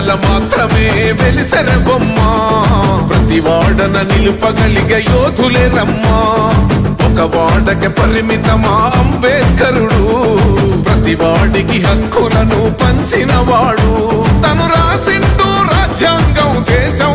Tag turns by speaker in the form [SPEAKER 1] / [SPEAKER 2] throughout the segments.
[SPEAKER 1] వాడల మాత్రమే వెలిసెర బొమ్మ ప్రతి వాడన నిలుపగలిగే యోధులే రమ్మా. ఒక వాడకి పరిమితమా అంబేద్కరుడు. ప్రతి వాడికి హక్కులను పంచినవాడు. తను రాసింటూ రాజ్యాంగం దేశం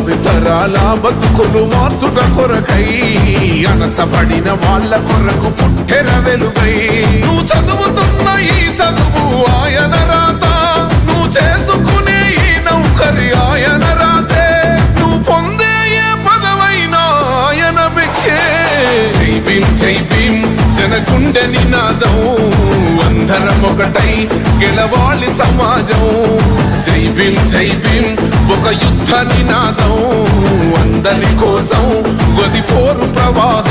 [SPEAKER 1] భావితరాల బతుకులు మార్చుట కొరకై అనసబడిన వాళ్ళ కొరకు పుట్టెర వెలుగై. నువ్వు చదువుతున్న ఈ చదువు ఆయన రాత నువ్వు చేసుకునే ఈ నౌకరి ఆయన రాతే. నువ్వు పొందే ఏ పదవైనా ఆయన భిక్షే. జై భీం జై భీం జనకుండె నినాదం అందరం ఒకటై గెలవాలి సమాజం. జై భీం జై భీం ఒక యుద్ధ నినాదం అందరి కోసం గది పోరు ప్రవాహం.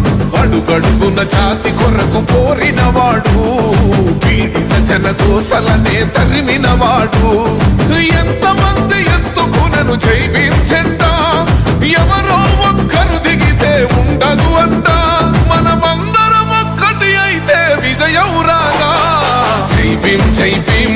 [SPEAKER 1] అడుగడుగున ఛాతి కొరకు కోరిన వాడు పీడిత జన కోసలనే తరిమిన వాడు ఎంతమంది ఎత్తుకునను జైవించంట ఎవరో ఒక్కరు దిగితే ఉండదు అంట. మనమందరం ఒక్కటి అయితే విజయం రాగా జై భీం జై భీం